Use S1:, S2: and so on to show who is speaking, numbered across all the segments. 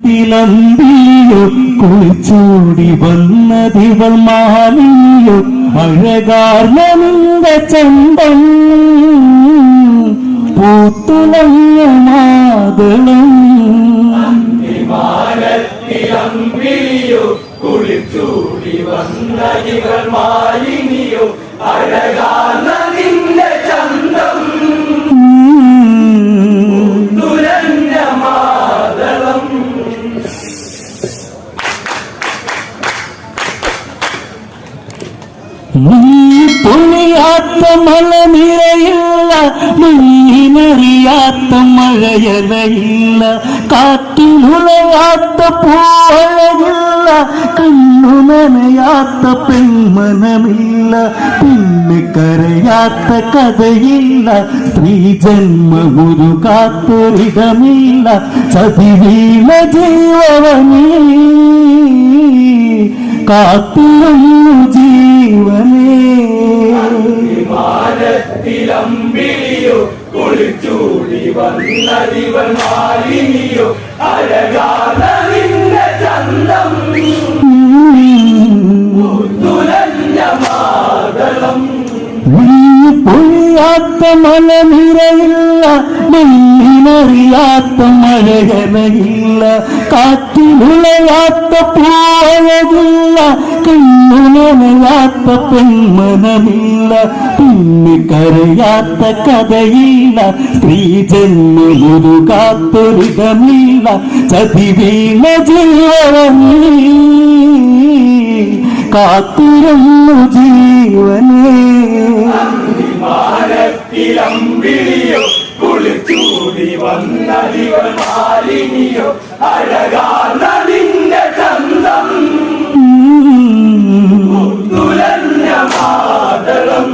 S1: തിളമ്പിയോ കുളിച്ചൂടി വന്നതിവൾ മാലിയോ അഴകാർന്ന ചന്തം. പൂത്തുളഞ്ഞ മാതളം.
S2: കുളിച്ചൂടി വന്ന ഇവർ മാലിനിയോ അഴകാർന്ന
S1: നീ മല നിറയില്ല നീനറിയാത്ത മഴയലയില്ല കാറ്റിനുളയാത്ത പൂവഴകില്ല കണ്ണു നനയാത്ത പെൺമനമില്ല പിന്നെ കരയാത്ത കഥയില്ല സ്ത്രീ ജന്മമൊരു കാത്തൊരിടമില്ല ചതിവീണ ജീവനീ കാത്തിരുന്നു
S2: മാതളം.
S1: നീ പൊയ്യാത്ത മല നിറയില്ല മണ്ണിനറിയാത്ത മഴകനയില്ല കാറ്റിനുളയാത്ത പൂവഴകില്ല കണ്ണുനനയാത്ത പെൺമനമില്ല പിന്നെ കരയാത്ത കഥയില്ല സ്ത്രീ കാത്തൊരുതമില്ല കാത്തൊരിടമില്ല ചതിവീണ ജീവനീ കാത്തിരുന്നു ജീവനേ.
S2: വിമാനത്തിലമ്പിളിയോ കുളിച്ചൂടി വന്ന ഇവർ മാലിനിയോ അഴകാർന്ന നിന്റെ ചന്തം തുലഞ്ഞ മാതളം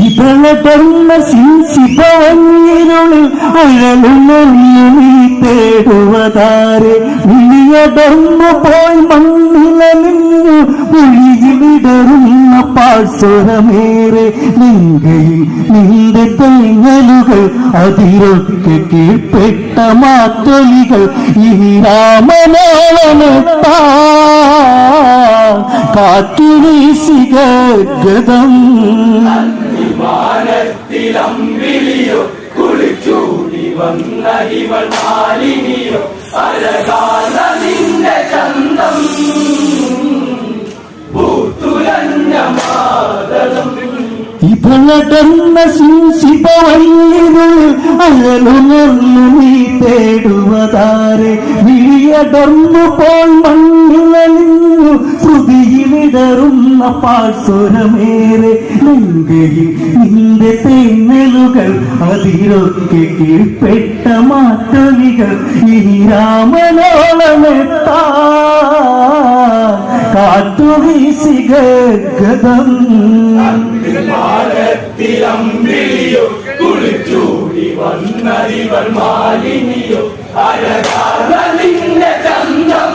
S1: ഇതളടർന്ന ശിശിപവന്നിരുളിൽ അഴലുണർന്നു നീ തേടുവതാരെ. വിളിയടർന്നു പോയി വിളിയിലിടറുന്ന പാഴ്സ്വരമേറെ ലിംഗയിൽ നിന്റെ തേങ്ങലുകൾ അതിരൊക്കെ കീഴ്പ്പെട്ട മാറ്റൊലികൾ ഈ രാമനാളനെത്താ ഗതം
S2: വിമാനത്തിലമ്പിളിയോ കുളിച്ചൂടി വന്ന ഇവൾ മാലിനിയോ അഴകാർന്ന നിന്റെ ചന്തം.
S1: ഇതളടർന്ന ശിശിപവല്ലിരുൾ അഴലുണർന്നു നീ തേടുവതാരെ. വിളിയടർന്നു പോൾ മണ്ണിലലിഞ്ഞു ശ്രുതിയിലിടറുന്ന പാഴ്സ്വരമേറെ ലങ്കയിൽ നിന്റെ തേങ്ങലുകൾ അതിരൊക്കെ കീഴ്പ്പെട്ട മാറ്റൊലികൾ ഇനി രാമനോളമെത്താ. കാറ്റുവീശിക ഗതം
S2: വിമാനത്തിലമ്പിളിയോ കുളിച്ചൂടി വന്ന ഇവൾ മാലിനിയോ അഴകാർന്ന നിന്റെ ചന്തം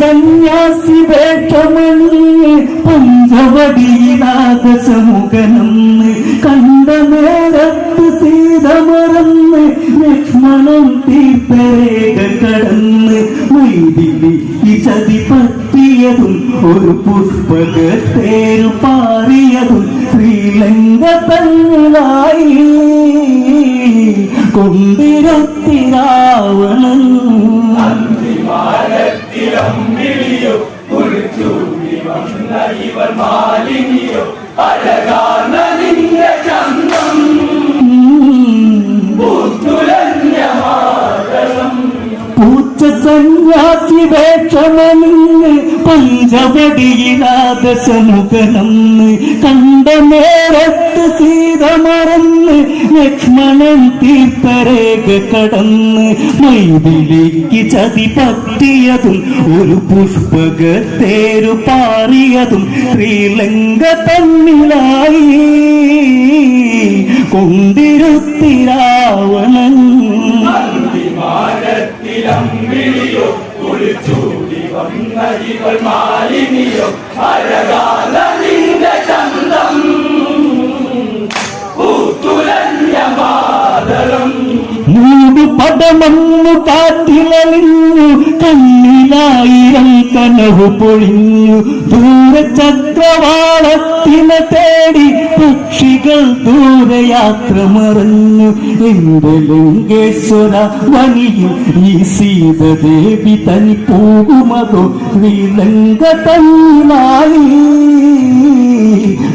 S1: സന്യാസി വേഷമണിയെ പഞ്ചവടിനാദശമുഖനം കണ്ട നേരത്ത് സീത മറന്ന് ലക്ഷ്മണൻ തീർത്ഥരേഖ കടന്ന് മൈതിലി ഈ ചതി പറ്റിയതും ഒരു പുഷ്പകത്തേരു പാറിയതും ശ്രീലങ്ക തങ്ങളായി കൊണ്ടിരത്തി രാവണൻ
S2: വിമാനത്തിലമ്പിളിയോ കുളിച്ചൂടി വന്ന ഇവർ മാലിനിയോ അഴകാർന്ന നിന്റെ ചന്തം
S1: സന്യാസി വേഷമണിന്ന് പഞ്ചവടിയിലാദശമുഖനന്ന് കണ്ട നേരത്ത് സീത മറന്ന് ലക്ഷ്മണൻ തീർത്ഥരേഖ കടന്ന് മൈതിലേക്ക് ചതി പറ്റിയതും ഒരു പുഷ്പകത്തേരു പാറിയതും ശ്രീലങ്ക തന്നിലായി. കൊണ്ടിരുത്തി രാവണൻ.
S2: വിമാനത്തിലമ്പിളിയോ കുളിച്ചൂടി വന്നരികൾ മാലിനിയോ അരകാലിന്റെ ചന്തം പൂത്തുലഞ്ഞ മാ
S1: മൂന്ന് പടമന്നു കാറ്റിലലിഞ്ഞു കണ്ണിലായിരം കനവ് പൊഴിഞ്ഞു. ദൂരചക്രവാളത്തിനെ തേടി പക്ഷികൾ ദൂരയാത്ര മറഞ്ഞു. എന്റെ ലിംഗേശ്വര വനിയിൽ ഈ സീതദേവി തനി പോകുമതോ? ശ്രീലങ്ക തന്നായി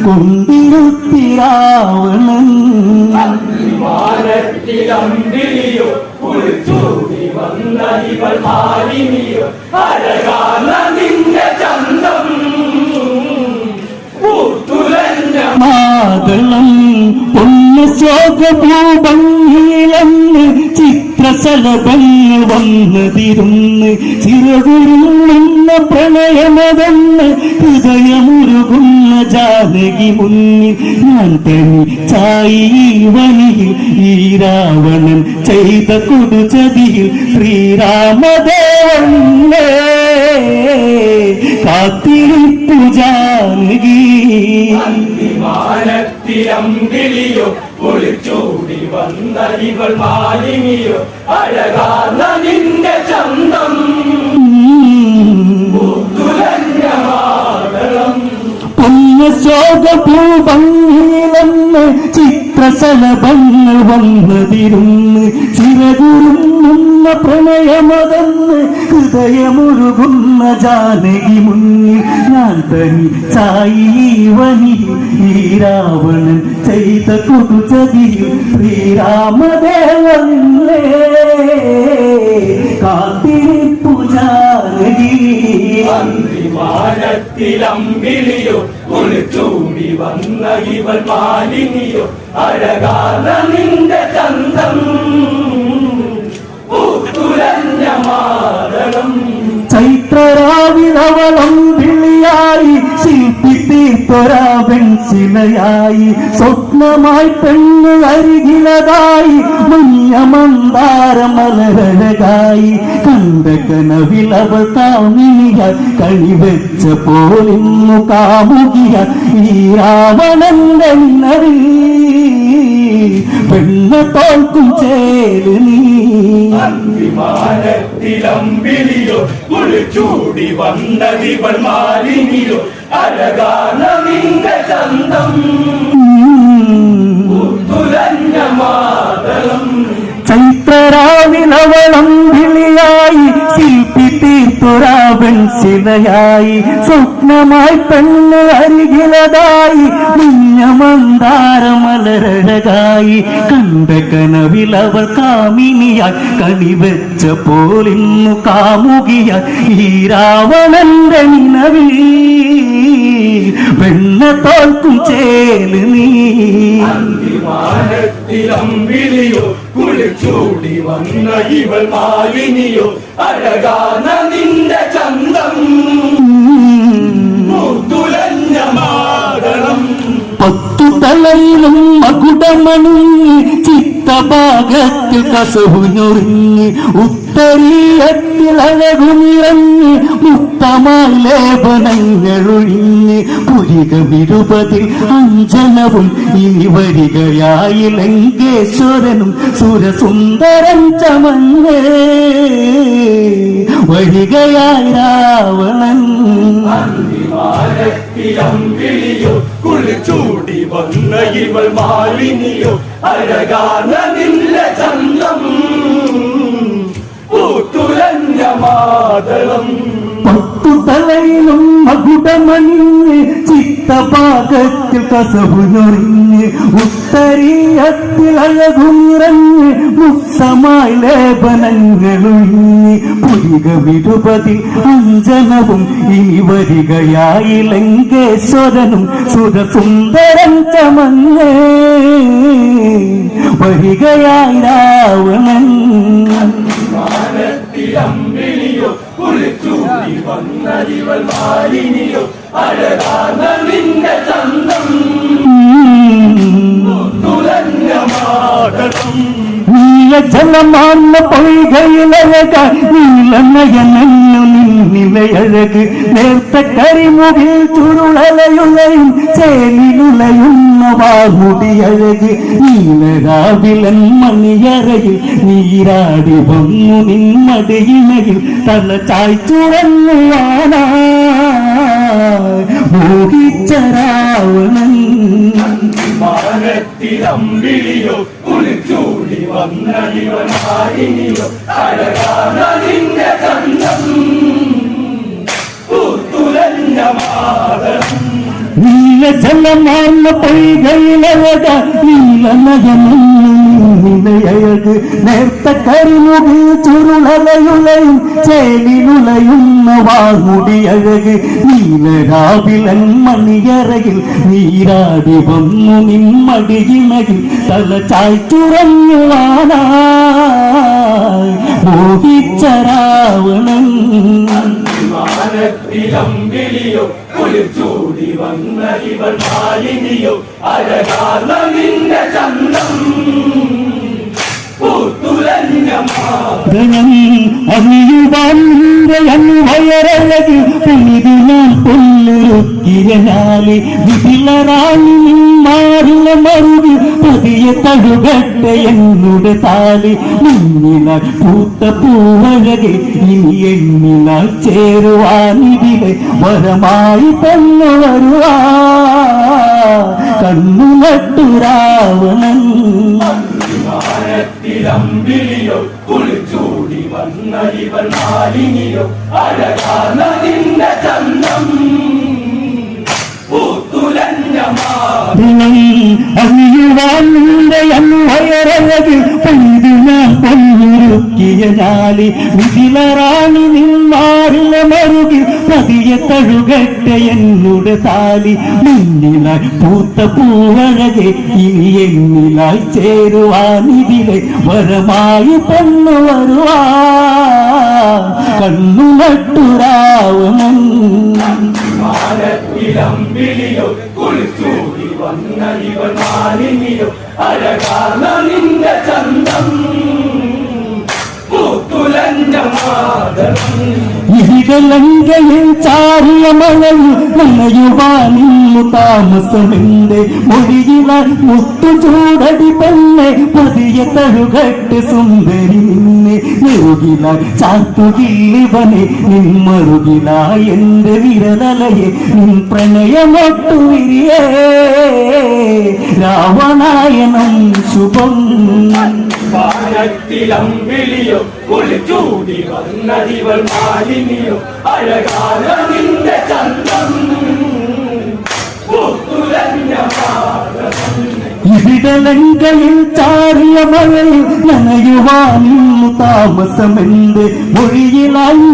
S1: കൊണ്ടിരുത്തിരാവണൻ
S2: വിമാനത്തിലമ്പിളിയോ കുളിച്ചൂടി വന്ന ഇവൾ മാലിനിയോ അഴകാന നിന്റെ ചന്തം. പൂത്തുലഞ്ഞ
S1: മാതളം പൊന്നു ശോകഭൂപങ്ങിലന്ന് ചിത്രശലഭങ്ങൾ വന്നതിരുന്ന് ചിറകുരുന്ന പ്രണയമതെന്ന് ഹൃദയമുരുകുന്ന ജാനകി മുന്നിൽ ഞാൻ തനി ചായിവനിയിൽ ഈ രാവണൻ ചെയ്ത കൊടുചതിയിൽ ശ്രീരാമദേവനെ കാത്തിരിപ്പു ജാനകി.
S2: വിമാനത്തിലമ്പിളിയോ ഒളിച്ചോടി വന്ന ഇവൾ മാലിനിയോ അഴകാർന്ന നിന്റെ ചന്തം. പൂത്തുലഞ്ഞ മാതളം
S1: ചിത്രശലഭങ്ങൾ വന്നതിരുന്ന് ചിരകുരുന്ന പ്രണയമതെന്ന് ഹൃദയമൊഴുകുന്ന ജാനകി മുന്നിൽ ഞാൻ തനി ചായീവനി ഈ രാവണൻ ചെയ്ത കൊടുചതിയിൽ ശ്രീരാമദേവനെ കാത്തിരിപ്പു ജാനകി
S2: വിമാനത്തിലമ്പിളിയോ കുളിച്ചൂടി വന്ന ഇവൾ മാലിനിയോ അഴകാന നിന്റെ ചന്തം.
S1: തീർത്തൊരാവൻ ശിലയായി സ്വപ്നമായി പെണ്ണ് അരികിലതായി. മഞ്ഞ മന്ദാരമലരഴകായി കണ്ട കനവിലവൾ കാമിനിയായി കഴിവെച്ച പോലിന്നു കാമുകിയ ഈ രാവണന്റെ നിന്നറിൽ പെണ്ണ തോൽക്കും ചേൽ നീ.
S2: വിമാനത്തിലമ്പിളിയോ കുളിച്ചൂടി വന്നതിവൾ മാലിനിയോ അഴകാന നിന്റെ ചന്തം തുലഞ്ഞ മാതളം
S1: ചൈത്രരാവിലവളം വിളിയായി ശില്പി തീർത്തുരാവൻ ശിലയായി. സ്വപ്നമായി പെണ്ണ് അരികിലതായി നിന്ന മന്ദാരമലരഴകായി കണ്ട കനവിലവൾ കാമിനിയായി കണിവെച്ച പോലിന്നു കാമുകിയായി ഈ രാവണന്റെ നിലവിൽ പെണ്ണ തോൽക്കും ചേൽ നീ.
S2: വിമാനത്തിലമ്പിളിയോ കുളിച്ചൂടി വന്ന ഇവൾ മാലിനിയോ അഴകാന നിന്റെ
S1: തലയിലും മകുടമണിഞ്ഞ് ചിത്തഭാഗത്തിൽ കസവു ഞൊറിഞ്ഞ് ഉത്തരീയത്തിൽ അഴകു നിറഞ്ഞ് മുക്തമായി ലേപനങ്ങളൊഴിഞ്ഞ് പുരിക വിരുപതിൽ അഞ്ജനവും ഇനി വരികയായി ലങ്കേശ്വരനും സുരസുന്ദരൻ ചമന്നേ വരികയായി രാവണൻ.
S2: വിമാനത്തിലമ്പിളിയോ കുളിച്ചൂടി വന്ന ഇവൾ മാലിനിയോ അഴകാന നിന്റെ ചന്തം പൂത്തുലഞ്ഞ മാതളം.
S1: പത്തു തലയിലും മകുടമണിഞ്ഞ് ചിത്തഭാഗത്തിൽ കസവു ഞൊറിഞ്ഞ് ഉത്തരീയത്തിൽ അഴകു നിറഞ്ഞ് മുക്തമായി ലേപനങ്ങളൊഴിഞ്ഞ് പുരിക വിരുപതി അഞ്ജനവും ഇനി വരികയായി ലങ്കേശ്വരനും സുരസുന്ദരൻ ചമങ്ങേ വരികയായി രാവണൻ.
S2: ഇവൾ മാലിനിയോ അഴകാന നിന്റെ ചന്തം തുലഞ്ഞ മാതളം.
S1: നീ നീലജലമാർന്ന പൊയ്കയിലഴക നീലനയനന്നു നിന്നിലയഴക് നേർത്ത കരിമുകിൽ ചുരുളലയുലയും ചേലിലുലയുന്ന വാർമുടിയഴക് നീലരാവിലൻ മണിയറയിൽ നീരാടി വന്നു നിന്മടിയിണയിൽ തല ചായ്ച്ചുറന്നു മോഹിച്ച രാവണൻ.
S2: മാനത്തിലമ്പിളിയോ കുളിച്ചൂടി വന്നടിവൻ മാലിനിയോ അഴകാണ നിന്റെ കണ്ണം പൂത്തുലഞ്ഞ മാതളം
S1: നീലജലമാർന്ന പൊയ്കയിലഴക മണിയറയിൽ നീരാടി വന്നു നിമ്മടിയിണകിൽ തല ചായ് മോഹിച്ച രാവണൻ.
S2: മാനത്തിലമ്പിളിയോ കുളിച്ചൂടി വന്നടിവൻ മാലിനിയോ അരകാല നിന്റെ ചന്തം.
S1: വിധിലറാണി മാറിയ മറുകി പതിയെ തഴുകട്ടെ എന്നുടെ താലി മുന്നിലാൽ പൂത്ത പൂവഴകെ ഇനി എണ്ണിനാൽ ചേരുവാനിതിലെ വരമായി തന്നു വരുവാ. കണ്ണു നട്ടു
S2: കുളിച്ചൂടി വന്ന വന്നടിവൻ മാലിനിയോ അഴകാനതിന്റെ ചന്തം
S1: അറിയുവാൻ നിന്റെ ഞാൻ പൊന്നുരുക്കിയ ഞാലി വിധിലറാണി നിന്മാറില മറുകിൽ പതിയെ തഴുകട്ടെ എന്നുടെ താലി മുന്നിലായി പൂത്ത പൂവഴകെ ഇനി എന്നിലായി ചേരുവാനിതിലെ വരമായി പൊന്നു വരുവാ. കണ്ണു
S2: മാലിനിയോ അഴകാന നിന്റെ ചന്തം. പൂത്തുലഞ്ഞ
S1: ചാരിയ മഴയിൽ നനയുവാനിന്നു താമസമെന്റെ മൊഴിയില മുത്തു ചൂടടി പെണ്ണെ പതിയെ തഴുകട്ട് സുന്ദരി നിന്നെ. നെറുകില ചാത്തുകില്ലിവനെ നിമ്മറുകില എന്റെ വിരലലയെ നിൻ പ്രണയമൊട്ടു വിരിയേ രാവണായനം ശുഭം.
S2: വാനത്തിലമ്പിളിയോ കുളിച്ചൂടി വന്നതിവൾ മാലിനിയോ. അഴകാല നിന്റെ ചന്തം
S1: ഇവിടലങ്കയിൽ ചാറിയ മഴയിൽ നനയുവാനിന്നു താമസമെന്ത്? മൊഴിയിലായി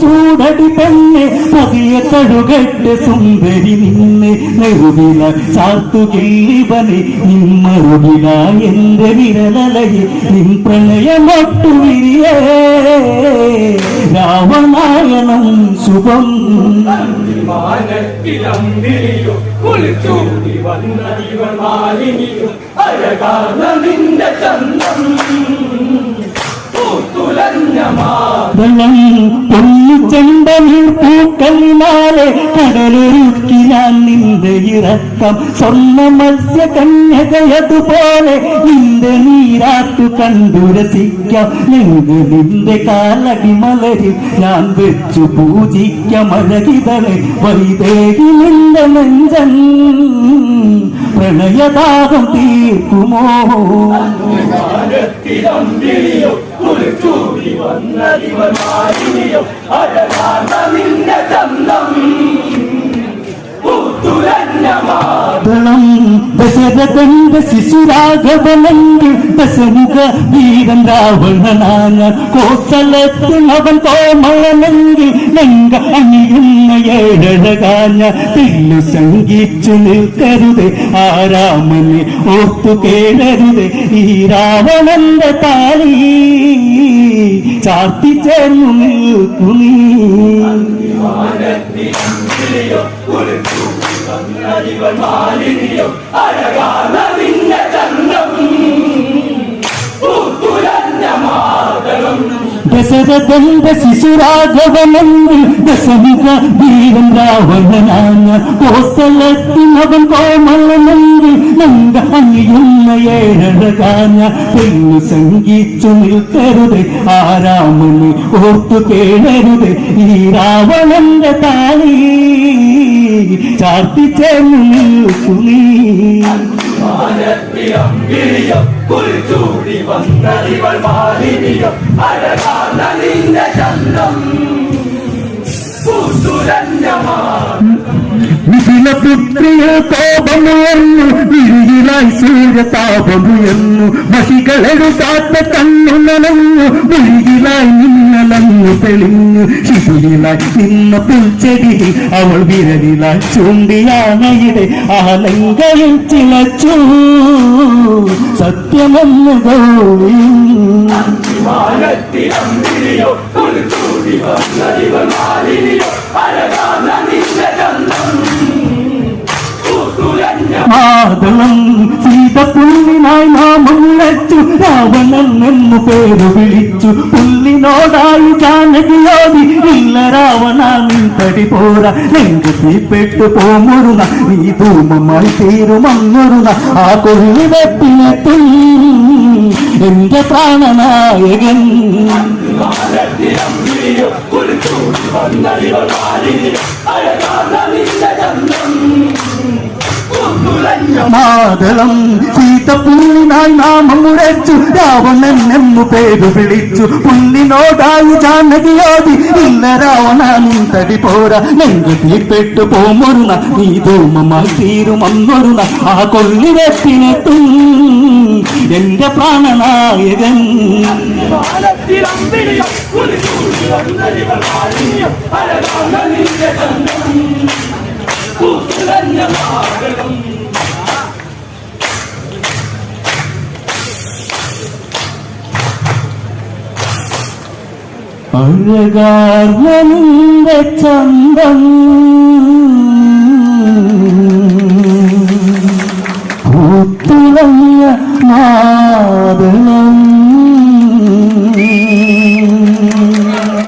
S1: ചൂടടി പെണ്ണെ പതിയെ തഴുകട്ട് സുന്ദരി നിന്നെ നെറുകില ചാത്തുകില്ലിവനെ നിന്മറുകില എന്റെ വിരലലയെ നിൻ പ്രണയമൊട്ടു വിരിയേ. രാമനായനം ശുഭം.
S2: കുളിച്ചൂടി വന്നടിവൾ മാലിനിയോ അഴകാന നിന്റെ ചന്തം പൂത്തുലഞ്ഞ
S1: ചെമ്പനിൽ പൂക്കളിനാലെ കടലൊരുക്കി ഞാൻ നിന്റെ ഇറക്കം. സ്വർണ മത്സ്യ കന്യകയതുപോലെ നിന്റെ നീരാട്ടു കണ്ടുരസിക്കാം നെങ്ക് നിന്റെ കാലടി ഞാൻ വെച്ചു പൂജിക്കാം അഴകിതളെ വൈദേഹി നിന്റെ നെഞ്ചൻ പ്രണയദാഹം തീർക്കുമോ?
S2: മാനത്തിലമ്പിളിയോ കുളിച്ചൂടി വന്നടിവൾ മാലിനിയോ അഴകാന നിന്റെ ചന്തം.
S1: ദളം ദശരഥന്റെ ശിശുരാഘവനെങ്കിൽ ദശമുഖ വീരൻ രാവണനാന കോസലത്തിൽ അവൻ കോമളനെങ്കിൽ നെങ്ക അണിയുന്ന ഏഴഴകാഞ്ഞ തില്ലു സംഗീച്ചു നിൽക്കരുത് ആരാമനെ ഓർത്തു കേടരുത് ഈ രാവണന്റെ താലി ചാർത്തി ചേർന്നു നിൽക്കു നീ
S2: ഒരു വന്നടിവൾ മാലിനിയോ? അഴകാന നിന്റെ ചന്തം
S1: ദശരഥന്ത ശിശുരാഘവനെങ്കിൽ ദശമിക വീരൻ രാവണനാണ്. കോസലത്തിനവൻ കോമളനെങ്കിൽ നങ്ക അണിയുന്ന ഏഴഴകാഞ്ഞ പെണ്ണു സംഗീച്ചു നിൽക്കരുത് ആരാമണി ഓർത്തു കേണരുത് ഈ രാവണന്റെ താലി. ചാർത്തിച്ചേർന്നു നിൽക്കുന്നീ
S2: മാനത്തിലമ്പിളിയോ കുളിച്ചൂടി വന്നതിവൾ മാലിനിയോ അഴകാർന്ന നിന്റെ ചന്തം പൂത്തുലഞ്ഞമാ
S1: മിഥിലപുത്രിയെ കോപമുയർന്നു വിരിയിലായി സൂര്യതാപമുയർന്നു മഹികളെഴുതാത്ത കണ്ണു നനഞ്ഞു മുഴുകിലായി നിന്നലഞ്ഞു തെളിഞ്ഞു. ശിശുവിലായി നിന്ന പുൽച്ചെടി അവൾ വിരലിലായി ചൂണ്ടിയാണയുടെ ആലങ്കയിൽ ചിലച്ചു സത്യമെന്ന് ഗൗരിയും
S2: മാനത്തിലമ്പിളിയോ
S1: മാതളം സീത പുല്ലിനായി നാമം വെച്ചു രാവണൻ എന്നു പേര് വിളിച്ചു. പുല്ലിനോടായി ജാനകിയോടി. ഇല്ല രാവണ നീ തടി പോര. തീപ്പെട്ട് പോമുറുന്ന നീ ധൂമമായി തീരുമങ്ങുറുന്ന ആ കൊള്ളി വെപ്പിനെ എന്റെ പ്രാണനായകൻ.
S2: കുളിച്ചൂടി
S1: മാതളം സീത പുല്ലിനായി നാമം മുരച്ചു രാവണൻ എന്നു പേര് വിളിച്ചു. പുല്ലിനോടായി ജാനകിയോടി ഇന്ന രാവണ നിൻ തടി പോര നെങ്കത്തിപ്പെട്ടു പോമൊരുന്ന. നീ ധൂമമായി തീരുമന്നൊരുന്ന ആ കൊള്ളിവെപ്പിനെത്തും എന്റെ പ്രാണനായകൻ.
S2: മാനത്തിലമ്പിളിയോ കുളിച്ചൂടി വന്നതിവൾ മാലിനിയോ അഴകാർന്ന നിന്റെ ചന്തം പൂത്തുലഞ്ഞമാകണം
S1: അഴകാർന്ന ചന്തം. പൂത്തുളഞ്ഞ മാതളം